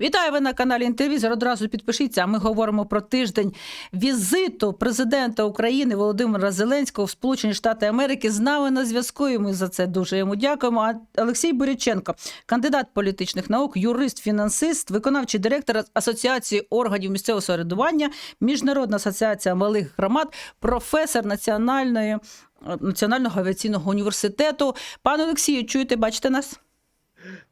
Вітаю ви на каналі Інтервізор. Одразу підпишіться. Ми говоримо про тиждень візиту президента України Володимира Зеленського в Сполучені Штати Америки. З нами на зв'язку. І ми за це дуже йому дякуємо. Олексій Боряченко, кандидат політичних наук, юрист, фінансист, виконавчий директор Асоціації органів місцевого самоврядування, Міжнародна асоціація малих громад, професор національної національного авіаційного університету. Пане Олексію, чуєте, бачите нас?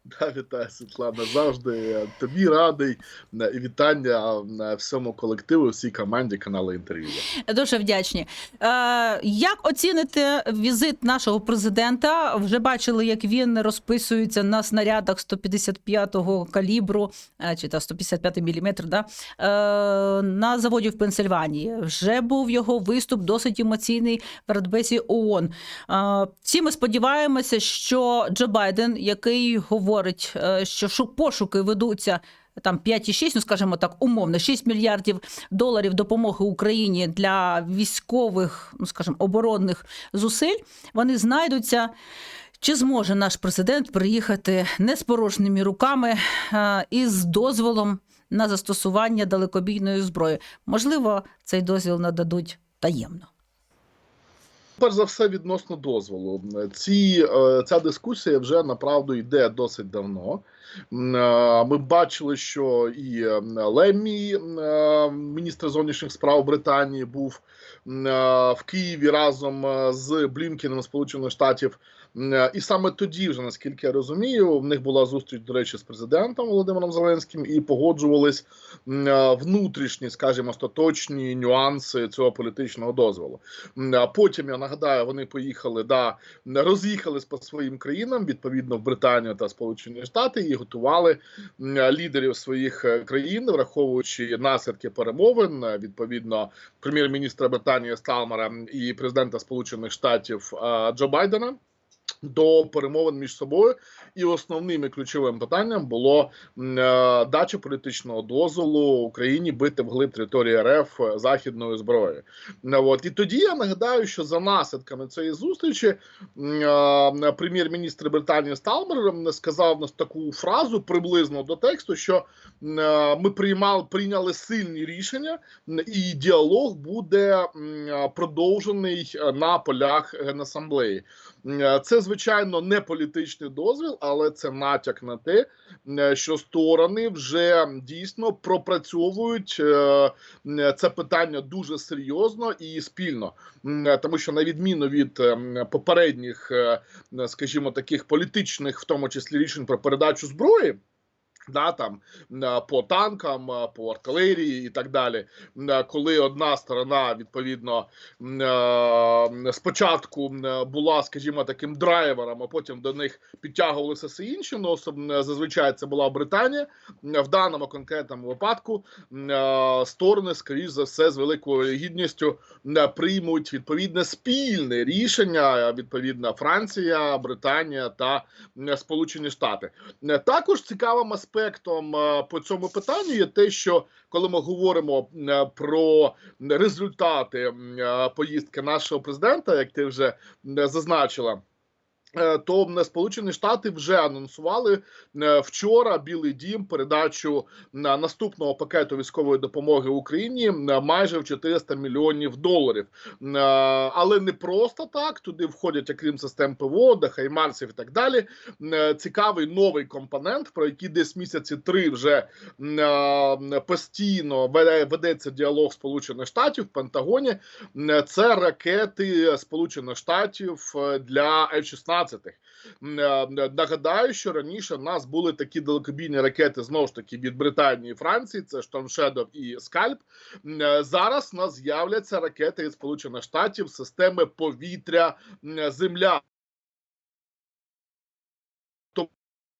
Да, вітаю, Світлана. Завжди тобі радий е, і вітання е, всьому колективу, всій команді каналу інтерв'ю. Дуже вдячні. Е, як оціните візит нашого президента? Вже бачили, як він розписується на снарядах 155-го калібру е, чи та 155 мм, да? е, на заводі в Пенсильванії. Вже був його виступ досить емоційний в Радбесі ООН. Е, всі ми сподіваємося, що Джо Байден, який говорить, е, що шу- пошуки ведуться там 5,6, ну скажімо так, умовно, 6 мільярдів доларів допомоги Україні для військових, ну скажімо, оборонних зусиль, вони знайдуться. Чи зможе наш президент приїхати не з порожніми руками а, і з дозволом на застосування далекобійної зброї? Можливо, цей дозвіл нададуть таємно. Перш за все, відносно дозволу. Ці, е, ця дискусія вже направду йде досить давно. Е, Ми бачили, що і е, Леммі, е, міністр зовнішніх справ Британії, був в Києві разом з Блінкеном Сполучених Штатів. І саме тоді, вже наскільки я розумію, в них була зустріч, до речі, з президентом Володимиром Зеленським і погоджувались внутрішні, скажімо, остаточні нюанси цього політичного дозволу. Потім я нагадаю, вони поїхали да роз'їхались по своїм країнам, відповідно в Британію та Сполучені Штати, готували лідерів своїх е, країн, враховуючи наслідки перемовин. е, Відповідно, прем'єр-міністра Британії Сталмера і президента Сполучених Штатів е, Джо Байдена. До перемовин між собою, і основним і ключовим питанням було е, дача політичного дозволу Україні бити вглиб території РФ західною зброєю. Ну, От і тоді я нагадаю, що за наслідками цієї зустрічі е, прем'єр-міністр Британії Сталмер сказав нас таку фразу приблизно до тексту, що е, ми приймали прийняли сильні рішення, і діалог буде е, продовжений е, на полях Генасамблеї. Е, Це звичайно не політичний дозвіл, але це натяк на те, що сторони вже дійсно пропрацьовують е, це питання дуже серйозно і спільно, е, тому що на відміну від е, попередніх, е, скажімо, таких політичних, в тому числі рішень про передачу зброї. Да, там е, по танкам, е, по артилерії і так далі. Е, Коли одна сторона відповідно спочатку була, скажімо, таким драйвером, а потім до них підтягувалися все інші. Ну зазвичай це була Британія. В даному конкретному випадку сторони, скоріш за все, з великою гідністю приймуть відповідне спільне рішення. Відповідно, Франція, Британія та Сполучені Штати. Також цікавим аспектом е, по цьому питанню є те, що коли ми говоримо е, про результати е, поїздки нашого президента, як ти вже зазначила. Е, То м, Сполучені Штати вже анонсували е, вчора Білий Дім передачу на наступного пакету військової допомоги Україні майже в 400 мільйонів доларів. Е, Але не просто так. Туди входять, окрім систем ПВО, Хаймарсів і так далі. Цікавий новий компонент, про який десь місяці три вже постійно веде- ведеться діалог Сполучених Штатів в Пентагоні. Це ракети Сполучених Штатів для F-16. М, е, Нагадаю, що раніше в нас були такі далекобійні ракети знову ж таки від Британії і Франції. Це Shadow і Скальп. Е, Зараз у нас з'являться ракети від Сполучених Штатів системи повітря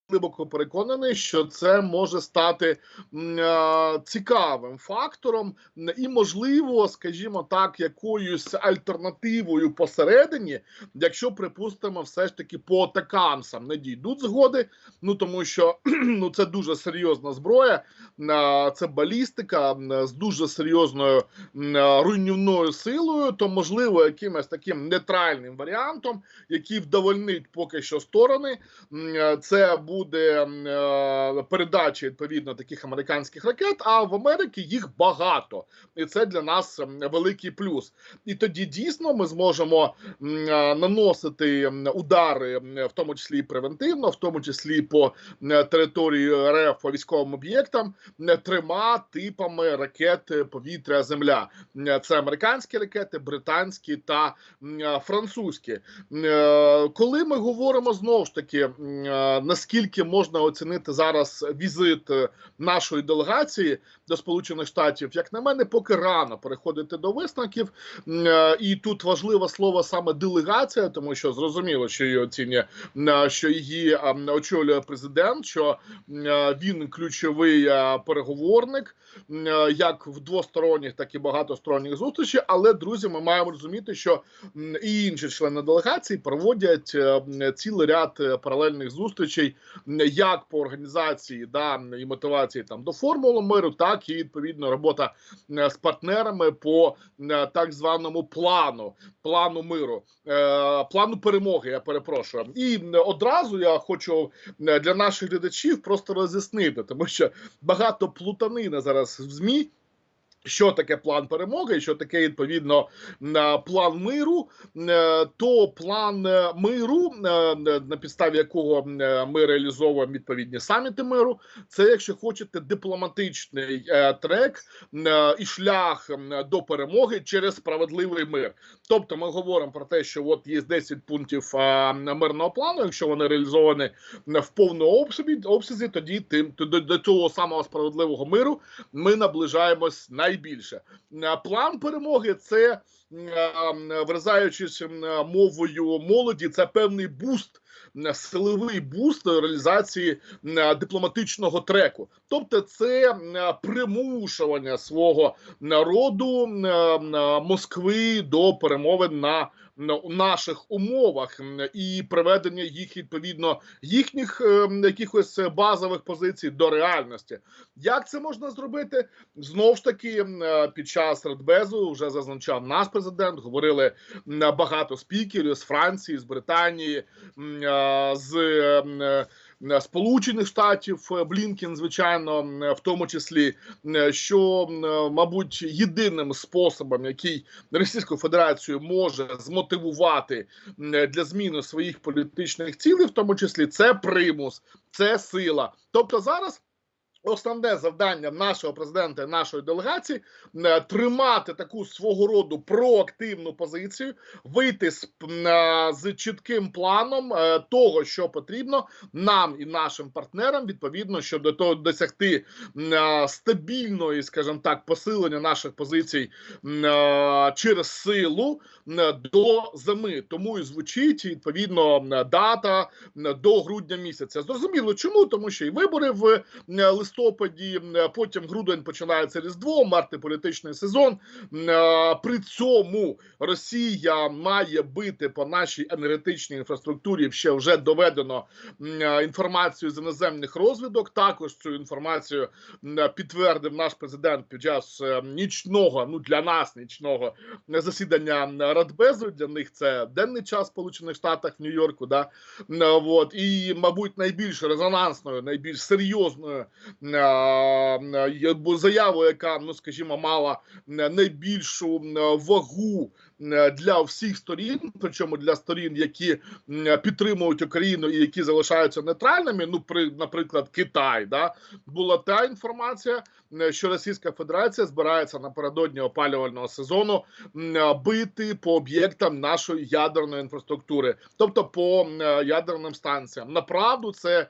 Глибоко переконаний, що це може стати е, цікавим фактором і, можливо, скажімо так, якоюсь альтернативою посередині, якщо припустимо, все ж таки по атакамсам не дійдуть згоди. Ну тому що ну це дуже серйозна зброя, е, це балістика з дуже серйозною е, руйнівною силою, то можливо якимось таким нейтральним варіантом, який вдовольнить поки що сторони. е, Це буде буде е, передача відповідно таких американських ракет. А в Америці їх багато, і це для нас великий плюс. І тоді дійсно ми зможемо е, наносити удари, в тому числі і превентивно, в тому числі по території РФ по військовим об'єктам, трьома типами ракет е, повітря земля. Це американські ракети, британські та французькі. Коли ми говоримо знову ж таки, е, наскільки можна оцінити зараз візит е, нашої делегації до Сполучених Штатів, як на мене, поки рано переходити до висновків. Е, І тут важливе слово саме делегація, тому що зрозуміло, що її оцінює, м, що її очолює президент, що е, він ключовий е, переговорник, е, як в двосторонніх, так і багатосторонніх зустрічей. Але друзі, ми маємо розуміти, що і інші члени делегації проводять е, цілий ряд е, паралельних зустрічей, як по організації да і мотивації там до формули миру, так і відповідно робота е, з партнерами по е, так званому плану, плану миру, е, плану перемоги. Я перепрошую. І одразу я хочу для наших глядачів просто роз'яснити, тому що багато плутанини зараз в змі. Що таке план перемоги, що таке відповідно план миру, Е, то план е, миру, е, на підставі якого ми реалізовуємо відповідні саміти миру, це, якщо хочете, дипломатичний трек і шлях до перемоги через справедливий мир. Тобто, ми говоримо про те, що от є 10 пунктів мирного плану. Якщо вони реалізовані в повному обсязі, обсязі тоді тим до, цього самого справедливого миру ми наближаємось найбільше. План перемоги це вразаючись мовою молоді, це певний буст. Силовий буст реалізації дипломатичного треку, тобто це примушування свого народу Москви до перемовин на наших умовах і приведення їх відповідно їхніх ем, якихось базових позицій до реальності. Як це можна зробити? Знову ж таки, е, під час Радбезу вже зазначав наш президент. Говорили багато спікерів з Франції, з Британії, е, з е, Сполучених Штатів Блінкін, звичайно, в тому числі, що е, мабуть єдиним способом, який Російську Федерацію може змотивувати для зміни своїх політичних цілей, в тому числі це примус, це сила. Тобто зараз. Основне завдання нашого президента нашої делегації е, тримати таку свого роду проактивну позицію, вийти з, е, з чітким планом е, того, що потрібно нам і нашим партнерам, відповідно, щодо того досягти стабільної, скажімо так, посилення наших позицій через силу до зими. Тому і звучить відповідно дата до грудня місяця. Зрозуміло, чому тому, що і вибори в е, листопаді, потім грудень починається різдво, март політичний сезон. Е, При цьому Росія має бити по нашій енергетичній інфраструктурі. Ще вже доведено е, інформацію з іноземних розвідок. Також цю інформацію е, підтвердив наш президент під час е, нічного, ну для нас нічного е, засідання Радбезу. Для них це денний час Сполучених Штатах в Нью-Йорку. Да? Е, І, мабуть, найбільш резонансною, найбільш серйозною е, е, є- яка, ну скажімо, мала е, найбільшу вагу для всіх сторін, причому для сторін, які підтримують Україну і які залишаються нейтральними. Ну, при, наприклад, Китай, да, була та інформація, е, що Російська Федерація збирається напередодні опалювального сезону е, бити по об'єктам нашої ядерної інфраструктури, тобто по е, ядерним станціям. Направду, це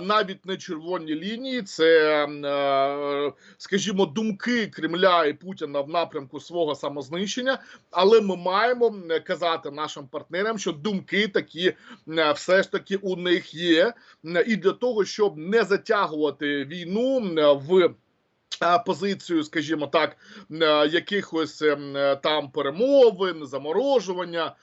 навіть не червоні лінії, це, е, скажімо, думки Кремля і Путіна в напрямку свого самознищення. Але ми маємо казати нашим партнерам, що думки такі все ж таки у них є, і для того, щоб не затягувати війну в. Позицію, скажімо так, е, якихось е, там перемовин, заморожування,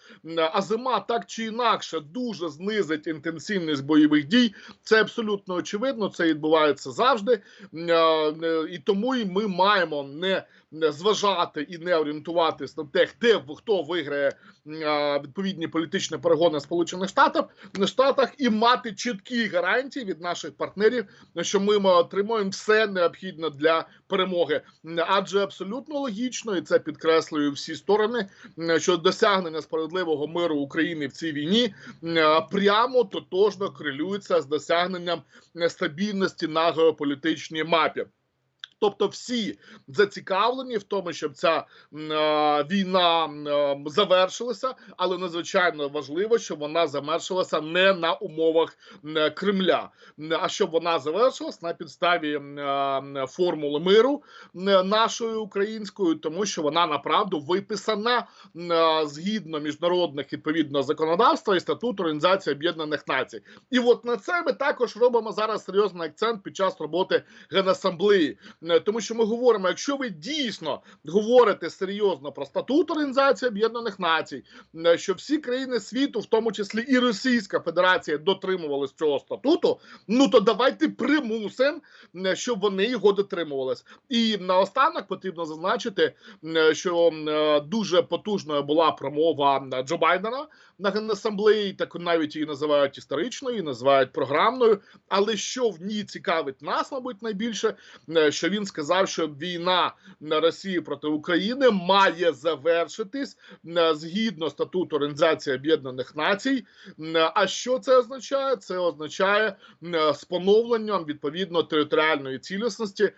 а зима так чи інакше дуже знизить інтенсивність бойових дій. Це абсолютно очевидно. Це відбувається завжди, е, е, і тому і ми маємо не е, зважати і не орієнтуватись на те, де хто виграє відповідні політичні перегони Сполучених Штатах Штатах і мати чіткі гарантії від наших партнерів, що ми отримуємо все необхідне для перемоги. Адже абсолютно логічно, і це підкреслюю всі сторони, що досягнення справедливого миру України в цій війні прямо тотожно корелюється з досягненням стабільності на геополітичній мапі. Тобто всі зацікавлені в тому, щоб ця війна завершилася, але надзвичайно важливо, щоб вона завершилася не на умовах Кремля, а щоб вона завершилась на підставі формули миру нашою українською, тому що вона направду виписана згідно міжнародних відповідно законодавства і статуту Організації Об'єднаних Націй. І от на це ми також робимо зараз серйозний акцент під час роботи генасамблеї. Е, тому що ми говоримо, якщо ви дійсно говорите серйозно про статут Організації Об'єднаних Націй, е, що всі країни світу, в тому числі і Російська Федерація, дотримувались цього статуту, ну то давайте примусимо, е, щоб вони його дотримувались. І наостанок потрібно зазначити, що дуже потужною була промова Джо Байдена на генасамблеї, так навіть її називають історичною, її називають програмною. Але що в ній цікавить нас, мабуть, найбільше, е, що він сказав, що війна на Росії проти України має завершитись е, згідно статуту Організації Об'єднаних Націй. Е, А що це означає? Це означає з поновленням відповідно територіальної цілісності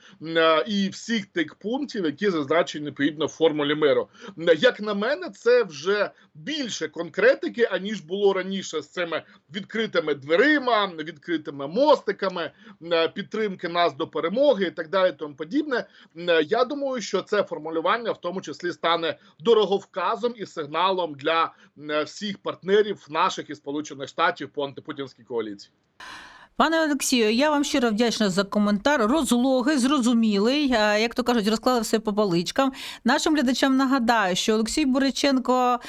і всіх тих пунктів, які зазначені відповідно в формулі миру. Як на мене, це вже більше конкретики, аніж було раніше з цими відкритими дверима, відкритими мостиками, е, підтримки нас до перемоги і так далі. Тому подібне. Е, Я думаю, що це формулювання в тому числі стане дороговказом і сигналом для е, всіх партнерів наших і сполучених штатів по антипутінській коаліції. Пане Олексію, я вам щиро вдячна за коментар. Розлогий, зрозумілий. Як то кажуть, розклали все по паличкам. Нашим глядачам нагадаю, що Олексій Бориченко е,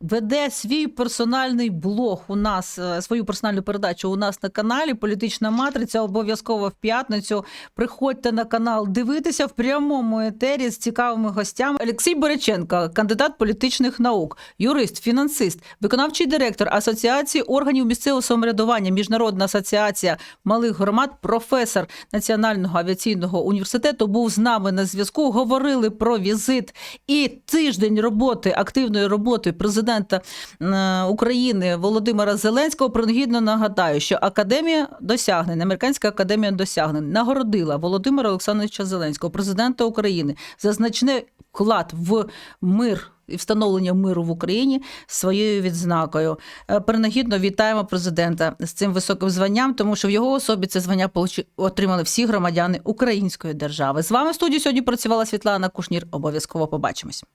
веде свій персональний блог у нас, е, свою персональну передачу у нас на каналі. Політична матриця обов'язково в п'ятницю. Приходьте на канал дивитися в прямому етері з цікавими гостями. Олексій Бориченко, кандидат політичних наук, юрист, фінансист, виконавчий директор Асоціації органів місцевого самоврядування, Міжнародна асоціація малих громад, професор Національного авіаційного університету був з нами на зв'язку. Говорили про візит і тиждень роботи, активної роботи президента е, України Володимира Зеленського. Принагідно нагадаю, що академія досягнень, американська академія досягнень нагородила Володимира Олександровича Зеленського, президента України, за значний вклад в мир. І встановлення миру в Україні своєю відзнакою. Е, Принагідно вітаємо президента з цим високим званням, тому що в його особі це звання отримали всі громадяни української держави. З вами в студії сьогодні працювала Світлана Кушнір. Обов'язково побачимось.